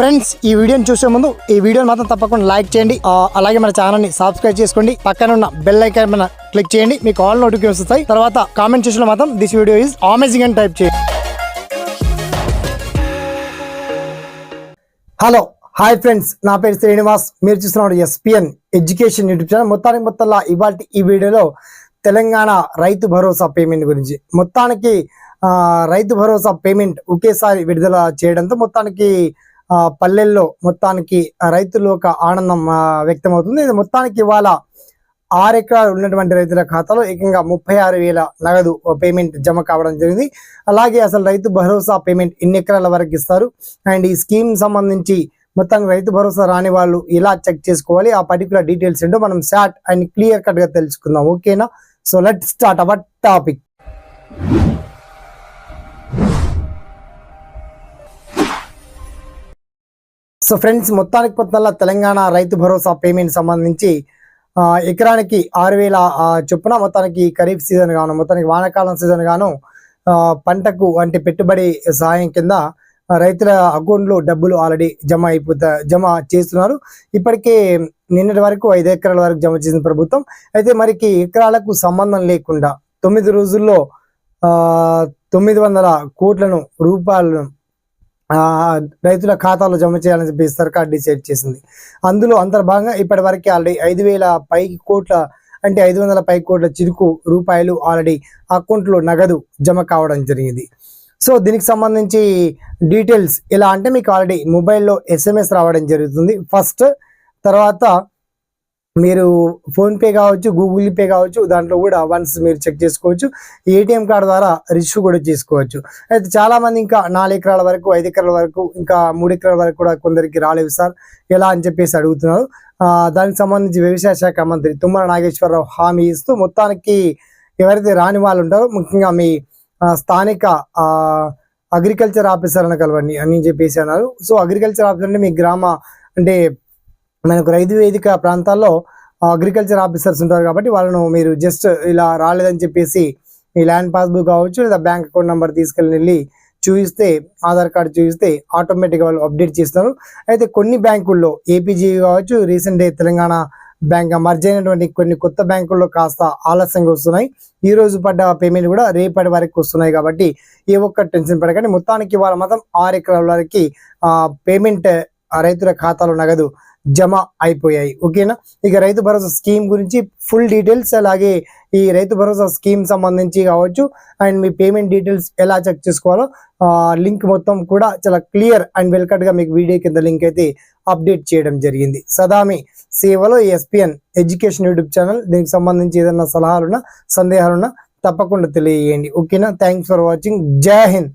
Friends ఈ వీడియోని చూసే ముందు ఈ వీడియోని మాత్రం తప్పకుండా లైక్ చేయండి. అలాగే మన ఛానల్ని సబ్స్క్రైబ్ చేసుకోండి. పక్కన ఉన్న బెల్ ఐకాన్ మన క్లిక్ చేయండి. మీకు ఆల్ నోటిఫికేషన్ వస్తాయి. తర్వాత కామెంట్ చేసిన మాత్రం దిస్ వీడియో ఈజ్ అమేజింగ్ అని టైప్ చేయండి. హలో హాయ్ ఫ్రెండ్స్ నా పేరు శ్రీనివాస్. మీరు చూస్తున్నాడు ఎస్పిఎన్ ఎడ్యుకేషన్ యూట్యూబ్ ఛానల్ మొత్తానికి మొత్తంలో ఇవాళ ఈ వీడియోలో తెలంగాణ రైతు భరోసా పేమెంట్ గురించి. మొత్తానికి రైతు భరోసా పేమెంట్ ఒకేసారి విడుదల చేయడంతో మొత్తానికి పల్లెల్లో మొత్తానికి రైతులు ఒక ఆనందం వ్యక్తమవుతుంది. ఇది మొత్తానికి ఇవాళ ఆరు ఎకరాలు ఉన్నటువంటి రైతుల ఖాతాలో ఏకంగా ముప్పై ఆరు వేల నగదు పేమెంట్ జమ కావడం జరిగింది. అలాగే అసలు రైతు భరోసా పేమెంట్ ఎన్ని ఎకరాల వరకు ఇస్తారు? అండ్ ఈ స్కీమ్ సంబంధించి మొత్తం రైతు భరోసా రాని వాళ్ళు ఎలా చెక్ చేసుకోవాలి? ఆ పర్టికులర్ డీటెయిల్స్ ఏంటో మనం షార్ట్ అండ్ క్లియర్ కట్గా తెలుసుకుందాం. ఓకేనా? So let start our topic so friends మొత్తానికి మొత్తంలో తెలంగాణ రైతు భరోసా పేమెంట్ సంబంధించి ఎకరానికి ఆరు వేల చొప్పున మొత్తానికి ఖరీఫ్ సీజన్ గాను మొత్తానికి వానాకాలం సీజన్ గాను పంటకు అంటే పెట్టుబడి సహాయం కింద రైతుల అకౌంట్లో డబ్బులు ఆల్రెడీ జమ అయిపోతా జమ చేస్తున్నారు. ఇప్పటికే నిన్నటి వరకు ఐదు ఎకరాల వరకు జమ చేసిన ప్రభుత్వం. అయితే మరికి ఎకరాలకు సంబంధం లేకుండా తొమ్మిది రోజుల్లో తొమ్మిది వందల కోట్లను రూపాయలను రైతుల ఖాతాలో జమ చేయాలని చెప్పి సర్కార్ డిసైడ్ చేసింది. అందులో అంతర్భాగంగా ఇప్పటి వరకు ఆల్రెడీ ఐదు వేల పైకి కోట్ల అంటే ఐదు వందల పై కోట్ల చిరుకు రూపాయలు ఆల్రెడీ అకౌంట్లో నగదు జమ కావడం జరిగింది. సో దీనికి సంబంధించి డీటెయిల్స్ ఎలా అంటే మీకు ఆల్రెడీ మొబైల్లో ఎస్ఎంఎస్ రావడం జరుగుతుంది. ఫస్ట్ తర్వాత మీరు ఫోన్పే కావచ్చు గూగుల్ పే కావచ్చు దాంట్లో కూడా వన్స్ మీరు చెక్ చేసుకోవచ్చు. ఏటీఎం కార్డు ద్వారా రిష్యూ కూడా చేసుకోవచ్చు. అయితే చాలా మంది ఇంకా నాలుగు ఎకరాల వరకు ఐదు ఎకరాల వరకు ఇంకా మూడు ఎకరాల వరకు కూడా కొందరికి రాలేవు సార్. ఎలా అని చెప్పేసి అడుగుతున్నారు. దానికి సంబంధించి వ్యవసాయ శాఖ మంత్రి తుమ్మల నాగేశ్వరరావు హామీ ఇస్తూ మొత్తానికి ఎవరైతే రాని వాళ్ళు ఉంటారో ముఖ్యంగా మీ స్థానిక అగ్రికల్చర్ ఆఫీసర్ అని కలవండి అని చెప్పేసి అన్నారు. సో అగ్రికల్చర్ ఆఫీసర్ అంటే మీ గ్రామ అంటే మనకు రైతు వేదిక ప్రాంతాల్లో అగ్రికల్చర్ ఆఫీసర్స్ ఉంటారు కాబట్టి వాళ్ళను మీరు జస్ట్ ఇలా రాలేదని చెప్పేసి మీ ల్యాండ్ పాస్బుక్ కావచ్చు లేదా బ్యాంక్ అకౌంట్ నెంబర్ తీసుకెళ్ళి వెళ్ళి చూపిస్తే ఆధార్ కార్డు చూపిస్తే ఆటోమేటిక్గా వాళ్ళు అప్డేట్ చేస్తారు. అయితే కొన్ని బ్యాంకుల్లో ఏపీజీ కావచ్చు రీసెంట్ తెలంగాణ బ్యాంక్ మర్జ్ అయినటువంటి కొన్ని కొత్త బ్యాంకుల్లో కాస్త ఆలస్యంగా వస్తున్నాయి. ఈ రోజు పడ్డ పేమెంట్ కూడా రేపటి వరకు వస్తున్నాయి కాబట్టి ఏ ఒక్క టెన్షన్ పడకండి. మొత్తానికి వాళ్ళ మాత్రం ఆరు ఎకరాల వరకు పేమెంట్ రైతుల ఖాతాలో నగదు జమ అయిపోయాయి. ఓకేనా? ఇక రైతు భరోసా స్కీమ్ గురించి ఫుల్ డీటెయిల్స్ అలాగే ఈ రైతు భరోసా స్కీమ్ సంబంధించి కావచ్చు అండ్ మీ పేమెంట్ డీటెయిల్స్ ఎలా చెక్ చేసుకోవాలో లింక్ మొత్తం కూడా చాలా క్లియర్ అండ్ వెల్కట్గా మీకు వీడియో కింద లింక్ అయితే అప్డేట్ చేయడం జరిగింది. సదామి సేవలో ఎస్పిఎన్ ఎడ్యుకేషన్ యూట్యూబ్ ఛానల్ దీనికి సంబంధించి ఏదైనా సలహాలున్నా సందేహాలున్నా తప్పకుండా తెలియజేయండి. ఓకేనా? Thanks for watching. జై హింద్.